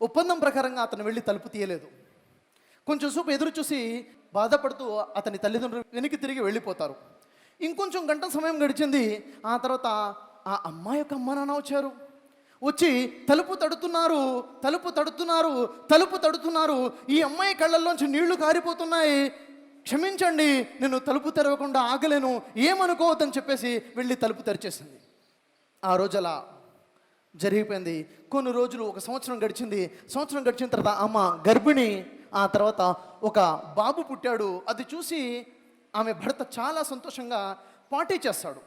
ఒప్పందం ప్రకారంగా అతను వెళ్ళి తలుపు తీయలేదు. కొంచెం సేపు ఎదురు చూసి బాధపడుతూ అతని తల్లిదండ్రులు వెనక్కి తిరిగి వెళ్ళిపోతారు. ఇంకొంచెం గంట సమయం గడిచింది. ఆ తర్వాత ఆ అమ్మాయి యొక్క అమ్మ నాన్న వచ్చారు. వచ్చి తలుపు తడుతున్నారు తలుపు తడుతున్నారు తలుపు తడుతున్నారు. ఈ అమ్మాయి కళ్ళల్లోంచి నీళ్ళు కారిపోతున్నాయి. క్షమించండి నేను తలుపు తెరవకుండా ఆగలేను. ఏమనుకోవద్దని చెప్పేసి వెళ్ళి తలుపు తెరిచేసింది. ఆ రోజు అలా జరిగిపోయింది. కొన్ని రోజులు ఒక సంవత్సరం గడిచింది. సంవత్సరం గడిచిన తర్వాత అమ్మ గర్భిణి ఆ తర్వాత ఒక బాబు పుట్టాడు. అది చూసి ఆమె భర్త చాలా సంతోషంగా పార్టీ చేస్తాడు.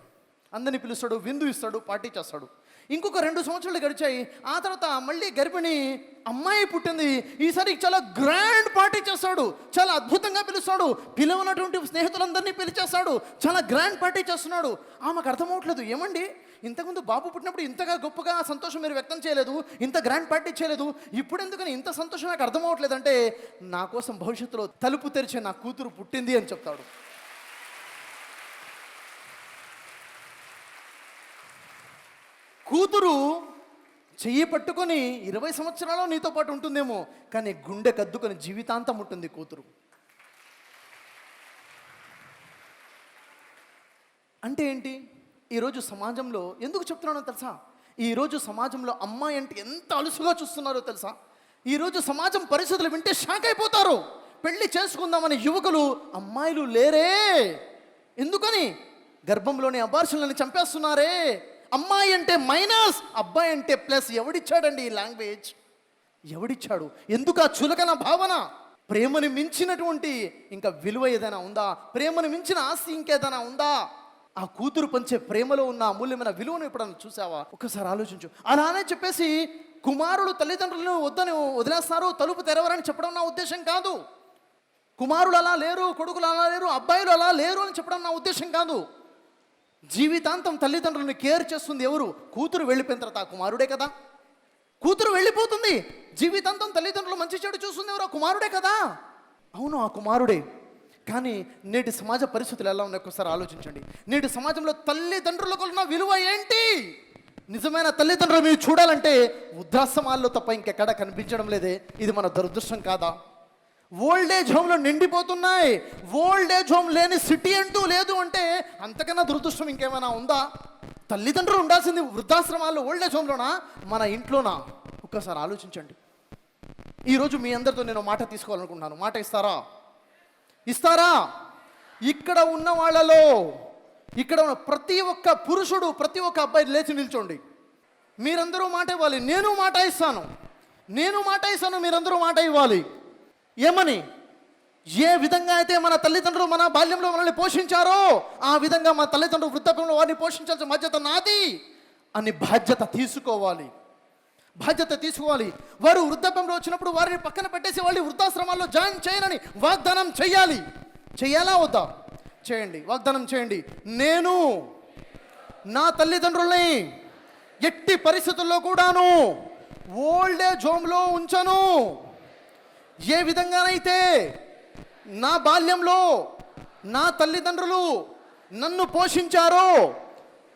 అందరిని పిలుస్తాడు విందు ఇస్తాడు పార్టీ చేస్తాడు. ఇంకొక రెండు సంవత్సరాలు గడిచాయి. ఆ తర్వాత మళ్ళీ గర్భిణి అమ్మాయి పుట్టింది. ఈసారి చాలా గ్రాండ్ పార్టీ చేస్తాడు. చాలా అద్భుతంగా పిలుస్తాడు. పిలవనటువంటి స్నేహితులందరినీ పిలిచేస్తాడు. చాలా గ్రాండ్ పార్టీ చేస్తున్నాడు. ఆమెకు అర్థమవట్లేదు. ఏమండి? ఇంతకుముందు బాబు పుట్టినప్పుడు ఇంతగా గొప్పగా సంతోషం మీరు వ్యక్తం చేయలేదు ఇంత గ్రాండ్ పార్టీ చేయలేదు ఇప్పుడు ఎందుకని ఇంత సంతోషం నాకు అర్థమవట్లేదు అంటే నా కోసం భవిష్యత్తులో తలుపు తెరిచే నా కూతురు పుట్టింది అని చెప్తాడు. కూతురు చెయ్యి పట్టుకొని ఇరవై సంవత్సరాలు నీతో పాటు ఉంటుందేమో కానీ గుండె కద్దుకొని జీవితాంతం ఉంటుంది కూతురు. అంటే ఏంటి? ఈరోజు సమాజంలో ఎందుకు చెప్తున్నానో తెలుసా? ఈరోజు సమాజంలో అమ్మాయి అంటే ఎంత అలుసుగా చూస్తున్నారో తెలుసా? ఈరోజు సమాజం పరిస్థితులు వింటే షాక్ అయిపోతారు. పెళ్ళి చేసుకుందామని యువకులు అమ్మాయిలు లేరే. ఎందుకని? గర్భంలోని అబార్షన్లను చంపేస్తున్నారే. అమ్మాయి అంటే మైనస్ అబ్బాయి అంటే ప్లస్. ఎవడిచ్చాడండి ఈ లాంగ్వేజ్? ఎవడిచ్చాడు? ఎందుకు ఆ చులకన భావన? ప్రేమని మించినటువంటి ఇంకా విలువ ఏదైనా ఉందా? ప్రేమను మించిన ఆస్తి ఇంకేదైనా ఉందా? ఆ కూతురు పంచే ప్రేమలో ఉన్న అమూల్యమైన విలువను ఎప్పుడన్నా చూసావా? ఒకసారి ఆలోచించు. అలానే చెప్పేసి కుమారుడు తల్లిదండ్రులను వద్దని వదిలేస్తారు తలుపు తెరవరని చెప్పడం నా ఉద్దేశం కాదు. కుమారులు అలా లేరు కొడుకులు అలా లేరు అబ్బాయిలు అలా లేరు అని చెప్పడం నా ఉద్దేశం కాదు. జీవితాంతం తల్లిదండ్రులను కేర్ చేస్తుంది ఎవరు? కూతురు వెళ్ళిపోయిన తర్వాత ఆ కుమారుడే కదా. కూతురు వెళ్ళిపోతుంది. జీవితాంతం తల్లిదండ్రులు మంచి చెడు చూస్తుంది ఎవరు? ఆ కుమారుడే కదా. అవును ఆ కుమారుడే. కానీ నేటి సమాజ పరిస్థితులు ఎలా ఉన్నాయి ఒకసారి ఆలోచించండి. నేటి సమాజంలో తల్లిదండ్రులకు ఉన్న విలువ ఏంటి? నిజమైన తల్లిదండ్రులు మీరు చూడాలంటే వృద్ధాశ్రమాల్లో తప్ప ఇంకెక్కడ కనిపించడం లేదే. ఇది మన దురదృష్టం కాదా? ఓల్డ్ ఏజ్ హోమ్లో నిండిపోతున్నాయి. ఓల్డ్ ఏజ్ హోమ్ లేని సిటీ అంటూ లేదు అంటే అంతకన్నా దురదృష్టం ఇంకేమైనా ఉందా? తల్లిదండ్రులు ఉండాల్సింది వృద్ధాశ్రమాల్లో ఓల్డ్ ఏజ్ హోమ్లోనా మన ఇంట్లోనా? ఒక్కసారి ఆలోచించండి. ఈరోజు మీ అందరితో నేను మాట తీసుకోవాలనుకుంటున్నాను. మాట ఇస్తారా? ఇస్తారా? ఇక్కడ ఉన్న వాళ్ళలో ఇక్కడ ఉన్న ప్రతి ఒక్క పురుషుడు ప్రతి ఒక్క అబ్బాయి లేచి నిల్చోండి. మీరందరూ మాట ఇవ్వాలి. నేను మాట ఇస్తాను. నేను మాట ఇస్తాను మీరందరూ మాట ఇవ్వాలి. ఏమని? ఏ విధంగా అయితే మన తల్లిదండ్రులు మన బాల్యంలో మనల్ని పోషించారో ఆ విధంగా మన తల్లిదండ్రులు వృద్ధాప్యంలో వారిని పోషించాల్సిన బాధ్యత నాది అని బాధ్యత తీసుకోవాలి. బాధ్యత తీసుకోవాలి. వారు వృద్ధాప్యంలో వచ్చినప్పుడు వారిని పక్కన పెట్టేసి వాళ్ళు వృద్ధాశ్రమాల్లో జాయిన్ చేయనని వాగ్దానం చేయాలి. చేయాలా వద్దా? చేయండి. వాగ్దానం చేయండి. నేను నా తల్లిదండ్రుల్ని ఎట్టి పరిస్థితుల్లో కూడాను ఓల్డ్ ఏజ్ హోమ్లో ఉంచను. ఏ విధంగానైతే నా బాల్యంలో నా తల్లిదండ్రులు నన్ను పోషించారో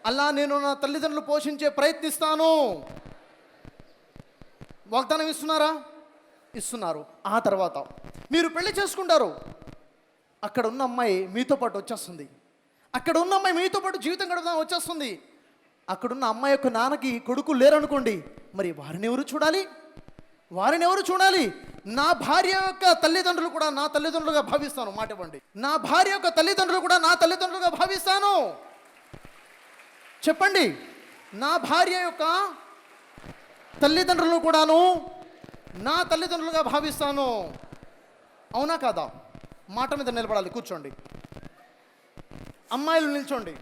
అలా నేను నా తల్లిదండ్రులు పోషించే ప్రయత్నిస్తాను. వాగ్దానం ఇస్తున్నారా? ఇస్తున్నారు. ఆ తర్వాత మీరు పెళ్ళి చేసుకుంటారు. అక్కడ ఉన్న అమ్మాయి మీతో పాటు వచ్చేస్తుంది. అక్కడ ఉన్న అమ్మాయి మీతో పాటు జీవితం గడుపుదాం వచ్చేస్తుంది. అక్కడున్న అమ్మాయి యొక్క నాన్నకి కొడుకు లేరనుకోండి మరి వారిని ఎవరు చూడాలి? వారిని ఎవరు చూడాలి? నా భార్య యొక్క తల్లిదండ్రులు కూడా నా తల్లిదండ్రులుగా భావిస్తాను. మాట ఇవ్వండి. నా భార్య యొక్క తల్లిదండ్రులు కూడా నా తల్లిదండ్రులుగా భావిస్తాను. చెప్పండి. నా భార్య యొక్క తల్లిదండ్రులను కూడాను నా తల్లిదండ్రులుగా భావిస్తాను. అవునా కాదా? మాట మీద నిలబడాలి కూర్చోండి. అమ్మాయిలు నిల్చోండి.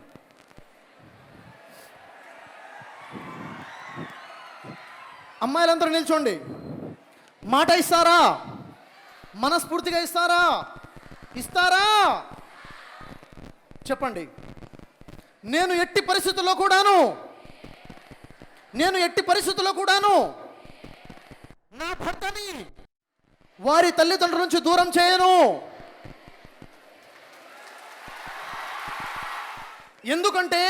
అమ్మాయిలందరూ నిల్చోండి. మాట ఇస్తారా? మనస్ఫూర్తిగా ఇస్తారా? ఇస్తారా? చెప్పండి. నేను ఎట్టి పరిస్థితుల్లో కూడాను నేను ఎట్టి పరిస్థితుల్లో కూడాను నా భర్తని వారి తల్లిదండ్రుల నుంచి దూరం చేయను. ఎందుకంటే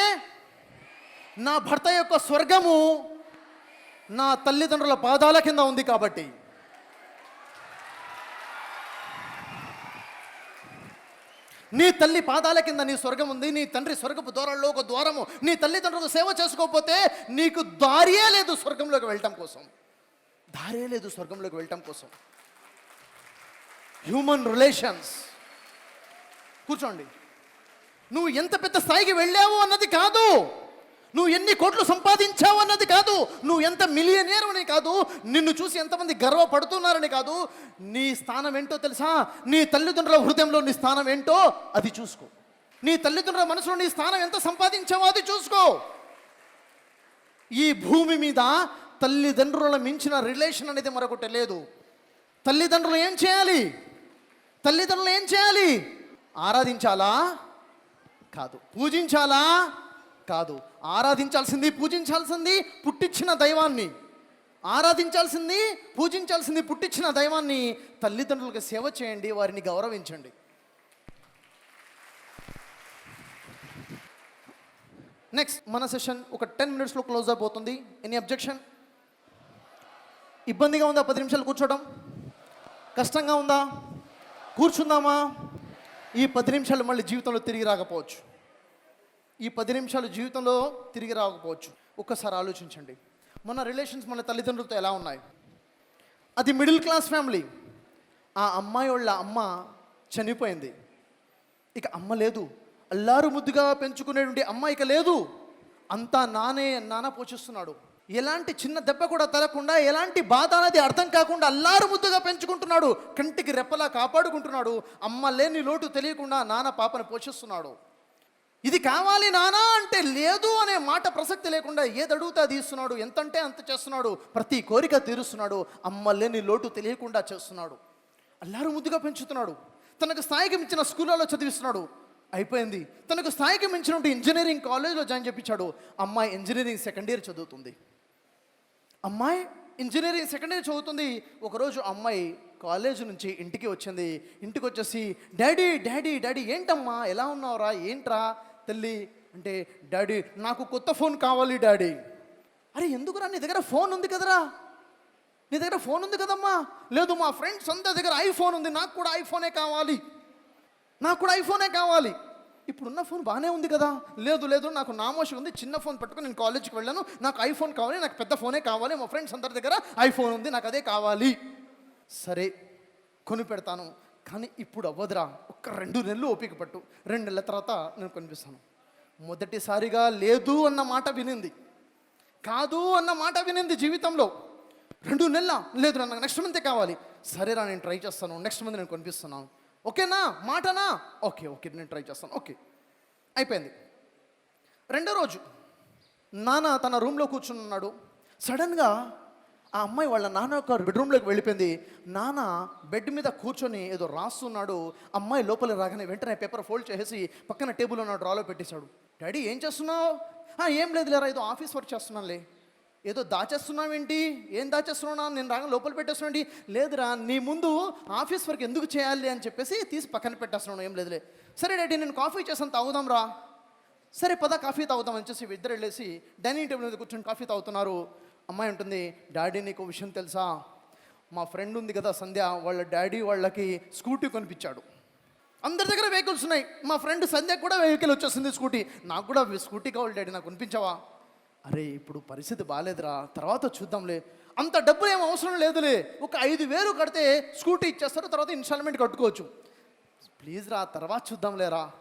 నా భర్త యొక్క స్వర్గము నా తల్లిదండ్రుల పాదాల కింద ఉంది కాబట్టి. నీ తల్లి పాదాల కింద నీ స్వర్గం ఉంది నీ తండ్రి స్వర్గపు ద్వారాల్లో ఒక ద్వారము నీ తల్లిదండ్రులకు సేవ చేసుకోకపోతే నీకు దారియే లేదు స్వర్గంలోకి వెళ్ళటం కోసం. దారే లేదు స్వర్గంలోకి వెళ్ళటం కోసం. హ్యూమన్ రిలేషన్స్ కూర్చోండి. నువ్వు ఎంత పెద్ద స్థాయికి వెళ్ళావు అన్నది కాదు. నువ్వు ఎన్ని కోట్లు సంపాదించావు అన్నది కాదు. నువ్వు ఎంత మిలియనేర్ అని కాదు. నిన్ను చూసి ఎంతమంది గర్వపడుతున్నారని కాదు. నీ స్థానం ఏంటో తెలుసా? నీ తల్లిదండ్రుల హృదయంలో నీ స్థానం ఏంటో అది చూసుకో. నీ తల్లిదండ్రుల మనసులో నీ స్థానం ఎంత సంపాదించావో అది చూసుకో. ఈ భూమి మీద తల్లిదండ్రుల మించిన రిలేషన్ అనేది మరొకటి లేదు. తల్లిదండ్రులు ఏం చేయాలి? తల్లిదండ్రులు ఏం చేయాలి? ఆరాధించాలా? కాదు. పూజించాలా? కాదు. ఆరాధించాల్సింది పూజించాల్సింది పుట్టించిన దైవాన్ని. ఆరాధించాల్సింది పూజించాల్సింది పుట్టించిన దైవాన్ని తల్లిదండ్రులకు సేవ చేయండి వారిని గౌరవించండి. నెక్స్ట్ మన సెషన్ ఒక టెన్ మినిట్స్లో క్లోజ్ అయిపోతుంది. ఎనీ అబ్జెక్షన్ ఇబ్బందిగా ఉందా? పది నిమిషాలు కూర్చోవడం? కష్టంగా ఉందా? కూర్చుందామా? ఈ పది నిమిషాలు మళ్ళీ జీవితంలో తిరిగి రాకపోవచ్చు. ఈ పది నిమిషాలు జీవితంలో తిరిగి రాకపోవచ్చు. ఒక్కసారి ఆలోచించండి. మన రిలేషన్స్ మన తల్లిదండ్రులతో ఎలా ఉన్నాయి? అది మిడిల్ క్లాస్ ఫ్యామిలీ. ఆ అమ్మాయి వాళ్ళ అమ్మ చనిపోయింది. ఇక అమ్మ లేదు. అల్లారు ముద్దుగా పెంచుకునేటువంటి అమ్మ ఇక లేదు. అంతా నానే నాన్న పోషిస్తున్నాడు. ఎలాంటి చిన్న దెబ్బ కూడా తలకుండా ఎలాంటి బాధ అనేది అర్థం కాకుండా అల్లారు ముద్దుగా పెంచుకుంటున్నాడు. కంటికి రెప్పలా కాపాడుకుంటున్నాడు. అమ్మ లేని లోటు తెలియకుండా నాన్న పాపను పోషిస్తున్నాడు. ఇది కావాలి నానా అంటే లేదు అనే మాట ప్రసక్తి లేకుండా ఏది అడుగుతా తీస్తున్నాడు ఎంతంటే అంత చేస్తున్నాడు ప్రతి కోరిక తీరుస్తున్నాడు అమ్మలేని లోటు తెలియకుండా చేస్తున్నాడు. అల్లారు ముద్దుగా పెంచుతున్నాడు. తనకు స్థాయికి మించిన స్కూళ్ళలో చదివిస్తున్నాడు. అయిపోయింది. తనకు స్థాయికి మించినటువంటి ఇంజనీరింగ్ కాలేజ్లో జాయిన్ చేయించాడు. అమ్మాయి ఇంజనీరింగ్ సెకండ్ ఇయర్ చదువుతుంది. అమ్మాయి ఇంజనీరింగ్ సెకండ్ ఇయర్ చదువుతుంది. ఒకరోజు అమ్మాయి కాలేజ్ నుంచి ఇంటికి వచ్చింది. ఇంటికి వచ్చేసి డాడీ డాడీ డాడీ ఏంటమ్మా? ఎలా ఉన్నావురా? ఏంట్రా? తల్లి అంటే డాడీ నాకు కొత్త ఫోన్ కావాలి డాడీ. అరే ఎందుకురా నీ దగ్గర ఫోన్ ఉంది కదరా? నీ దగ్గర ఫోన్ ఉంది కదమ్మా? లేదు మా ఫ్రెండ్స్ అందరి దగ్గర ఐఫోన్ ఉంది నాకు కూడా ఐఫోనే కావాలి. నాకు కూడా ఐఫోనే కావాలి. ఇప్పుడున్న ఫోన్ బాగానే ఉంది కదా? లేదు లేదు నాకు నామోషి ఉంది చిన్న ఫోన్ పట్టుకుని నేను కాలేజీకి వెళ్ళాను. నాకు ఐఫోన్ కావాలి నాకు పెద్ద ఫోనే కావాలి మా ఫ్రెండ్స్ అందరి దగ్గర ఐఫోన్ ఉంది నాకు అదే కావాలి. సరే కొని పెడతాను. కానీ ఇప్పుడు అవ్వదురా. ఒక్క రెండు నెలలు ఓపిక పట్టు. రెండు నెలల తర్వాత నేను కనిపిస్తాను. మొదటిసారిగా లేదు అన్న మాట వినింది. కాదు అన్న మాట వినింది జీవితంలో. రెండు నెలల. లేదు నాకు నెక్స్ట్ మంతే కావాలి. సరేరా నేను ట్రై చేస్తాను. నెక్స్ట్ మంత్ నేను కనిపిస్తున్నాను. ఓకేనా? మాటనా? ఓకే ఓకే నేను ట్రై చేస్తాను. ఓకే. అయిపోయింది. రెండో రోజు. నాన్న తన రూమ్లో కూర్చున్నాడు సడన్గా ఆ అమ్మాయి వాళ్ళ నాన్న యొక్క బెడ్రూమ్లోకి వెళ్ళిపోయింది. నాన్న బెడ్ మీద కూర్చొని ఏదో రాస్తున్నాడు. అమ్మాయి లోపల రాగానే వెంటనే పేపర్ ఫోల్డ్ చేసేసి పక్కన టేబుల్ ఉన్న డ్రాలో పెట్టేశాడు. డాడీ ఏం చేస్తున్నావు? ఏం లేదు లేరా ఏదో ఆఫీస్ వర్క్ చేస్తున్నానులే. ఏదో దాచేస్తున్నావేంటి? ఏం దాచేస్తున్నావు నేను రాగా లోపల పెట్టేస్తున్నాండి లేదురా నీ ముందు ఆఫీస్ వర్క్ ఎందుకు చేయాలి అని చెప్పేసి తీసి పక్కన పెట్టేస్తున్నాను ఏం లేదులే. సరే డాడీ నేను కాఫీ చేసాను తాగుదాం రా సరే పద కాఫీ తాగుదాం అని చెప్పి ఇద్దరు వెళ్ళేసి డైనింగ్ టేబుల్ మీద కూర్చొని కాఫీ తాగుతున్నారు. అమ్మాయి ఉంటుంది డాడీ నీకు విషయం తెలుసా? మా ఫ్రెండ్ ఉంది కదా సంధ్య వాళ్ళ డాడీ వాళ్ళకి స్కూటీ కొనిపించాడు. అందరి దగ్గర వెహికల్స్ ఉన్నాయి. మా ఫ్రెండ్ సంధ్య కూడా వెహికల్ వచ్చేసింది స్కూటీ. నాకు కూడా స్కూటీ కావాలి డాడీ నాకు కొనిపించావా? అరే ఇప్పుడు పరిస్థితి బాగాలేదురా తర్వాత చూద్దాంలే. అంత డబ్బు ఏం అవసరం లేదులే. ఒక ఐదు వేలు కడితే స్కూటీ ఇచ్చేస్తారు తర్వాత ఇన్స్టాల్మెంట్ కట్టుకోవచ్చు. ప్లీజ్ రా తర్వాత చూద్దాంలేరా.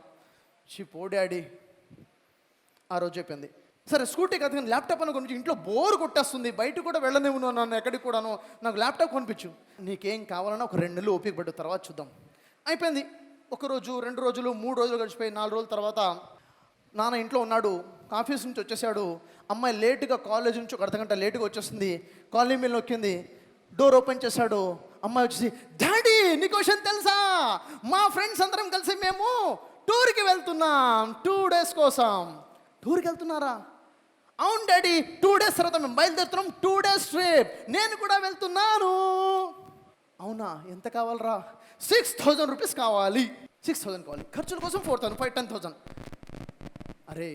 షీ పో డాడీ. ఆ రోజు చెప్పింది సరే స్కూటీ కదా కానీ ల్యాప్టాప్ అని కొనిపించు ఇంట్లో బోర్ కొట్టేస్తుంది. బయట కూడా వెళ్ళనివ్వను నన్ను ఎక్కడికి కూడాను. నాకు ల్యాప్టాప్ కొనిపించు. నీకేం కావాలన్నా ఒక రెండు నెలలు ఓపిక పట్టు తర్వాత చూద్దాం. అయిపోయింది. ఒకరోజు రెండు రోజులు మూడు రోజులు గడిచిపోయి నాలుగు రోజుల తర్వాత నాన్న ఇంట్లో ఉన్నాడు. ఆఫీస్ నుంచి వచ్చేసాడు. అమ్మాయి లేటుగా కాలేజ్ నుంచి ఒక అర్ధగంట లేటుగా వచ్చేస్తుంది కాలనీ మీద నొక్కింది. డోర్ ఓపెన్ చేశాడు. అమ్మాయి వచ్చేసి డాడీ నీకు విషయం తెలుసా? మా ఫ్రెండ్స్ అందరం కలిసి మేము టూర్కి వెళ్తున్నాం. టూ డేస్ కోసం. టూర్కి వెళ్తున్నారా? అవును డాడీ టూ డేస్ తర్వాత మేము బయలుదేరుతున్నాం టూ డేస్ ట్రిప్ నేను కూడా వెళ్తున్నాను. అవునా? ఎంత కావాలరా? సిక్స్ థౌజండ్ రూపీస్ కావాలి. సిక్స్ థౌజండ్ కావాలి. ఖర్చుల కోసం four thousand five ten thousand అరే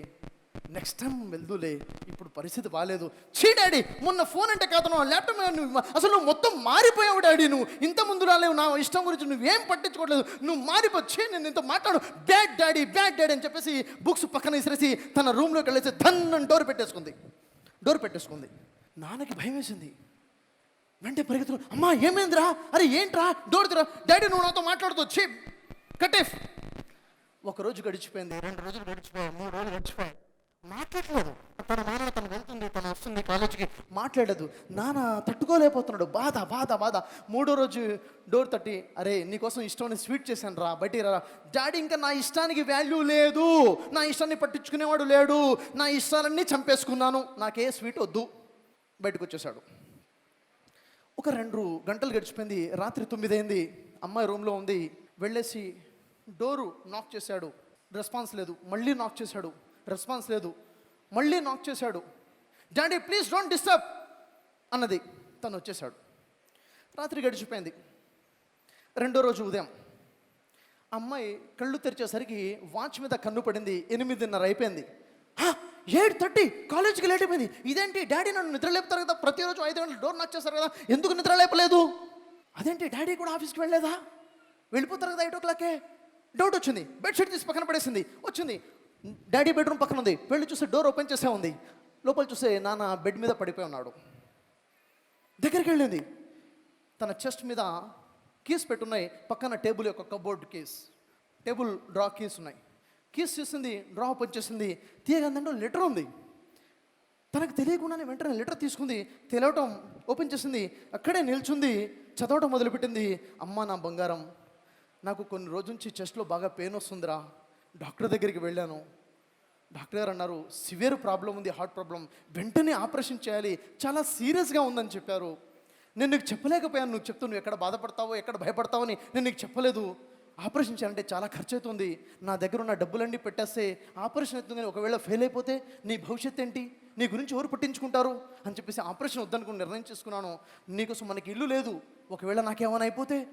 నెక్స్ట్ టైం వెళ్దులే ఇప్పుడు పరిస్థితి బాగాలేదు చీ డాడీ మొన్న ఫోన్ అంటే కాదు ల్యాప్టాప్ నువ్వు అసలు నువ్వు మొత్తం మారిపోయావు డాడీ నువ్వు. ఇంత ముందు రాలేవు నా ఇష్టం గురించి నువ్వేం పట్టించుకోవట్లేదు. నువ్వు మారిపో చీ నేను ఇంత మాట్లాడు. బ్యాడ్ డాడీ బ్యాడ్ డాడీ అని చెప్పేసి బుక్స్ పక్కన విసిరేసి తన రూమ్లోకి వెళ్ళేసి ధన్ డోర్ పెట్టేసుకుంది. డోర్ పెట్టేసుకుంది. నాన్నకి భయం వేసింది. వెంటనే పరిగెత్తులు అమ్మా ఏమైందిరా? అరే ఏంట్రా? డోర్ తెరా డాడీ నువ్వు నాతో మాట్లాడుతూ చీ కటేఫ్ ఒక రోజు గడిచిపోయింది. రెండు రోజులు గడిచిపోయాయి మూడు రోజులు గడిచిపోయాయి. మాట్లాడలేదు. తన నాన్న తను వెళ్తుంది తను వస్తుంది కాలేజీకి. మాట్లాడదు. నాన్న తట్టుకోలేకపోతున్నాడు. బాధ బాధ బాధ. మూడో రోజు డోర్ తట్టి అరే నీకోసం ఇష్టం స్వీట్ చేశాను రా బయట రా డాడీ ఇంకా నా ఇష్టానికి వాల్యూ లేదు. నా ఇష్టాన్ని పట్టించుకునేవాడు లేడు. నా ఇష్టాలన్నీ చంపేసుకున్నాను. నాకే స్వీట్ వద్దు. బయటకు వచ్చేసాడు ఒక రెండు గంటలు గడిచిపోయింది. రాత్రి తొమ్మిది అమ్మాయి రూమ్లో ఉంది. వెళ్ళేసి డోరు నాక్ చేశాడు. రెస్పాన్స్ లేదు. మళ్ళీ నాక్ చేశాడు. రెస్పాన్స్ లేదు. మళ్ళీ నాక్ చేశాడు. డాడీ ప్లీజ్ డోంట్ డిస్టర్బ్ అన్నది. తను వచ్చేశాడు. రాత్రి గడిచిపోయింది. రెండో రోజు ఉదయం. అమ్మాయి కళ్ళు తెరిచేసరికి వాచ్ మీద కన్ను పడింది. ఎనిమిదిన్నర అయిపోయింది. ఎయిట్ థర్టీ కాలేజీకి లేట్ అయిపోయింది. ఇదేంటి? డాడీ నన్ను నిద్ర లేపుతారు కదా. ప్రతిరోజు ఐదు గంటలు డోర్ నాక్ చేస్తారు కదా. ఎందుకు నిద్ర లేపలేదు? అదేంటి? డాడీ కూడా ఆఫీస్కి వెళ్ళలేదా? వెళ్ళిపోతారు కదా ఎయిట్ ఓ క్లాకే డౌట్ వచ్చింది. బెడ్షీట్ తీసి పక్కన పడేసింది. వచ్చింది. డాడీ బెడ్రూమ్ పక్కన ఉంది. వెళ్ళి చూస్తే డోర్ ఓపెన్ చేసే ఉంది. లోపల చూస్తే నాన్న బెడ్ మీద పడిపోయి ఉన్నాడు. దగ్గరికి వెళ్ళింది. తన చెస్ట్ మీద కీస్ పెట్టున్నాయి. పక్కన టేబుల్ యొక్క cupboard keys. Table drawer keys ఉన్నాయి. కీస్ చేసింది డ్రా ఓపెన్ చేసింది. తీయగందంటే లెటర్ ఉంది. తనకు తెలియకుండానే వెంటనే లెటర్ తీసుకుంది. తెలవటం ఓపెన్ చేసింది. అక్కడే నిల్చుంది. చదవటం మొదలుపెట్టింది. అమ్మ నా బంగారం నాకు కొన్ని రోజు నుంచి చెస్ట్లో బాగా పెయిన్ వస్తుందిరా. డాక్టర్ దగ్గరికి వెళ్ళాను. డాక్టర్ గారు అన్నారు సివియర్ ప్రాబ్లం ఉంది హార్ట్ ప్రాబ్లం. వెంటనే ఆపరేషన్ చేయాలి. చాలా సీరియస్గా ఉందని చెప్పారు. నేను నీకు చెప్పలేకపోయాను. నువ్వు చెప్తూ నువ్వు ఎక్కడ బాధపడతావో ఎక్కడ భయపడతావో అని నేను నీకు చెప్పలేదు. ఆపరేషన్ చేయాలంటే చాలా ఖర్చు అవుతుంది నా దగ్గర ఉన్న డబ్బులన్నీ పెట్టేస్తే ఆపరేషన్ అవుతుంది కానీ ఒకవేళ ఫెయిల్ అయిపోతే నీ భవిష్యత్ ఏంటి? నీ గురించి ఎవరు పట్టించుకుంటారు? అని చెప్పేసి ఆపరేషన్ వద్దనుకుని నిర్ణయం చేసుకున్నాను. నీకోసం మనకి ఇల్లు లేదు. ఒకవేళ నాకేమైనా అయిపోతే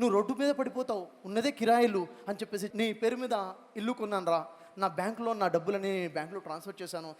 నువ్వు రోడ్డు మీద పడిపోతావు ఉన్నదే కిరాయిలు అని చెప్పేసి నీ పేరు మీద ఇల్లు కొన్నాను రా నా బ్యాంకులో నా డబ్బులని బ్యాంకులో ట్రాన్స్ఫర్ చేశాను.